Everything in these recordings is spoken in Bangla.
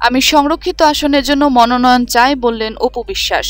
আমি সংরক্ষিত আসনের জন্য মনোনয়ন চাই বললেন অপু বিশ্বাস।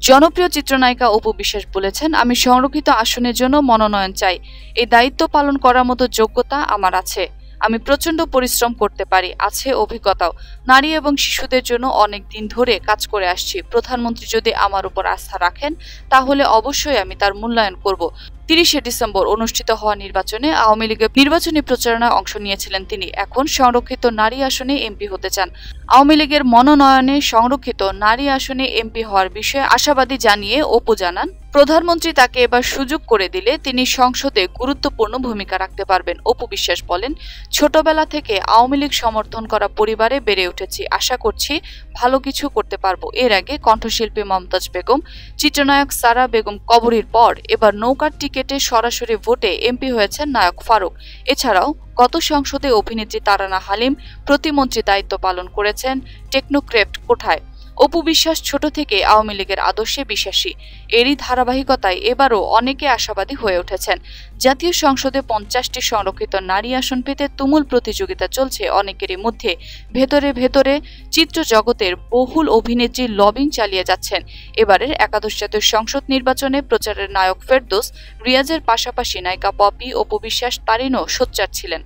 জনপ্রিয় চিত্রনায়িকা অপু বিশ্বাস বলেছেন, আমি সংরক্ষিত আসনের জন্য মনোনয়ন চাই। এই দায়িত্ব পালন করার মতো যোগ্যতা আমার আছে। আমি প্রচণ্ড পরিশ্রম করতে পারি, আছে অভিজ্ঞতাও। নারী এবং শিশুদের জন্য অনেক দিন ধরে কাজ করে আসছি। প্রধানমন্ত্রী যদি আমার উপর আস্থা রাখেন, তাহলে অবশ্যই আমি তার মূল্যায়ন করব। তিরিশে ডিসেম্বর অনুষ্ঠিত হওয়া নির্বাচনে আওয়ামী লীগের নির্বাচনী প্রচারণায় অংশ নিয়েছিলেন তিনি। এখন সংরক্ষিত নারী আসনে এমপি হতে চান। আওয়ামী লীগের মনোনয়নে সংরক্ষিত নারী আসনে এমপি হওয়ার বিষয়ে আশাবাদী জানিয়ে অপু জানান, প্রধানমন্ত্রী তাকে এবার সুযোগ করে দিলে তিনি সংসদে গুরুত্বপূর্ণ ভূমিকা রাখতে পারবেন। অপু বিশ্বাস বলেন, ছোটবেলা থেকে আওয়ামী লীগ সমর্থন করা পরিবারে বেড়ে উঠেছি। আশা করছি ভালো কিছু করতে পারব। এর আগে কণ্ঠশিল্পী মমতাজ বেগম, চিত্রনায়ক সারা বেগম কবরীর পর এবার নৌকার টিকেটে সরাসরি ভোটে এমপি হয়েছেন নায়ক ফারুক। এছাড়াও গত সংসদে অভিনেত্রী তারানা হালিম প্রতিমন্ত্রী দায়িত্ব পালন করেছেন টেকনোক্রেপ্ট কোঠায়। অপু বিশ্বাস ছোট থেকে আওয়ামী লীগের আদর্শে বিশ্বাসী। এরই ধারাবাহিকতায় এবারও অনেকে আশাবাদী হয়ে উঠেছেন। জাতীয় সংসদে পঞ্চাশটি সংরক্ষিত নারী আসন পেতে তুমুল প্রতিযোগিতা চলছে অনেকেরই মধ্যে। ভেতরে ভেতরে চিত্র জগতের বহুল অভিনেত্রী লবিং চালিয়ে যাচ্ছেন। এবারের একাদশ জাতীয় সংসদ নির্বাচনে প্রচারের নায়ক ফেরদোস, রিয়াজের পাশাপাশি নায়িকা পপি, অপু বিশ্বাস, তারিনও সোচ্চার ছিলেন।